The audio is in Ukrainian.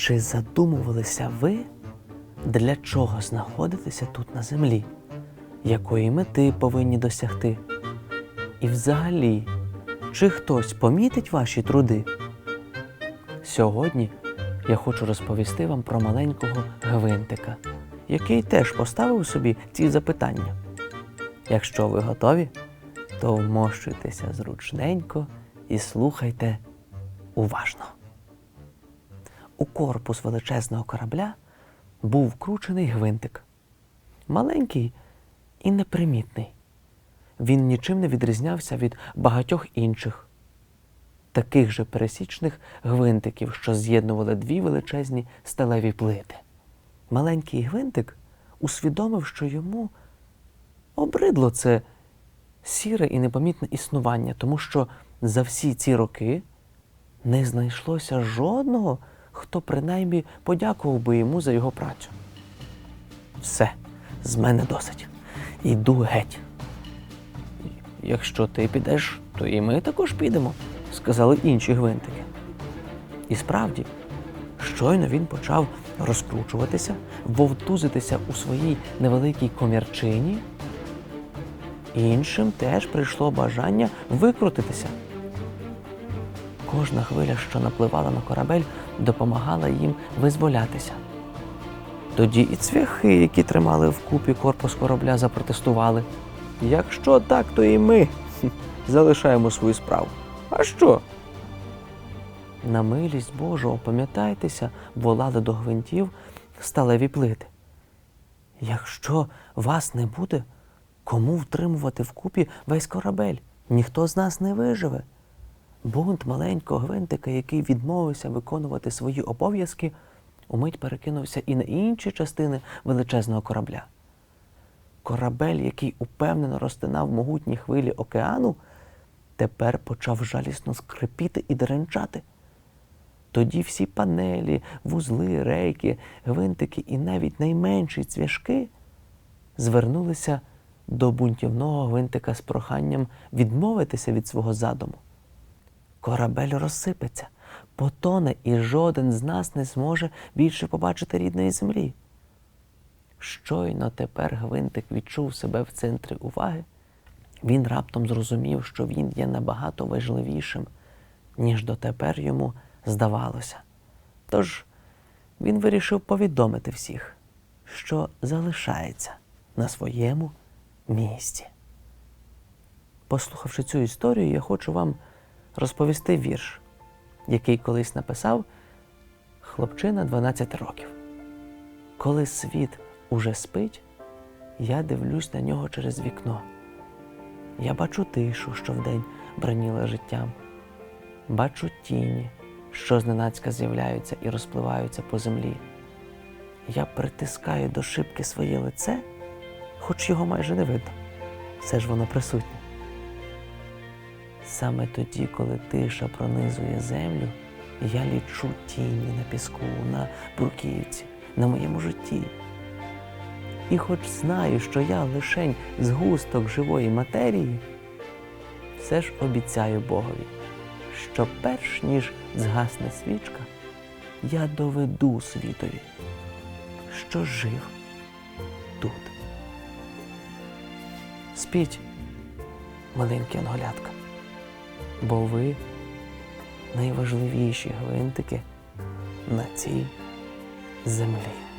Чи задумувалися ви, для чого знаходитеся тут на землі? Якої мети повинні досягти? І взагалі, чи хтось помітить ваші труди? Сьогодні я хочу розповісти вам про маленького гвинтика, який теж поставив собі ці запитання. Якщо ви готові, то вмощуйтеся зручненько і слухайте уважно. У корпус величезного корабля був вкручений гвинтик. Маленький і непримітний. Він нічим не відрізнявся від багатьох інших, таких же пересічних гвинтиків, що з'єднували дві величезні сталеві плити. Маленький гвинтик усвідомив, що йому обридло це сіре і непомітне існування, тому що за всі ці роки не знайшлося жодного, хто принаймні подякував би йому за його працю. Все, з мене досить. Йду геть. Якщо ти підеш, то і ми також підемо, сказали інші гвинтики. І справді, щойно він почав розкручуватися, вовтузитися у своїй невеликій комірчині, іншим теж прийшло бажання викрутитися. Кожна хвиля, що напливала на корабель, допомагала їм визволятися. Тоді і цвяхи, які тримали вкупі корпус корабля, запротестували. Якщо так, то і ми залишаємо свою справу. А що? На милість Божу, пам'ятайтеся, волали до гвинтів сталеві плити. Якщо вас не буде, кому втримувати вкупі весь корабель? Ніхто з нас не виживе. Бунт маленького гвинтика, який відмовився виконувати свої обов'язки, умить перекинувся і на інші частини величезного корабля. Корабель, який упевнено розтинав могутні хвилі океану, тепер почав жалісно скрипіти і деренчати. Тоді всі панелі, вузли, рейки, гвинтики і навіть найменші цвяшки звернулися до бунтівного гвинтика з проханням відмовитися від свого задуму. Корабель розсипеться, потоне, і жоден з нас не зможе більше побачити рідної землі. Щойно тепер гвинтик відчув себе в центрі уваги, він раптом зрозумів, що він є набагато важливішим, ніж дотепер йому здавалося. Тож він вирішив повідомити всіх, що залишається на своєму місці. Послухавши цю історію, я хочу вам розповісти вірш, який колись написав хлопчина 12 років. Коли світ уже спить, я дивлюсь на нього через вікно. Я бачу тишу, що вдень браніла життям, бачу тіні, що зненацька з'являються і розпливаються по землі. Я притискаю до шибки своє лице, хоч його майже не видно. Все ж воно присутнє. Саме тоді, коли тиша пронизує землю, я лічу тіні на піску, на бруківці, на моєму житті. І хоч знаю, що я лишень згусток живої матерії, все ж обіцяю Богові, що перш ніж згасне свічка, я доведу світові, що жив тут. Спіть, маленькі анголятка, бо ви найважливіші гвинтики на цій землі.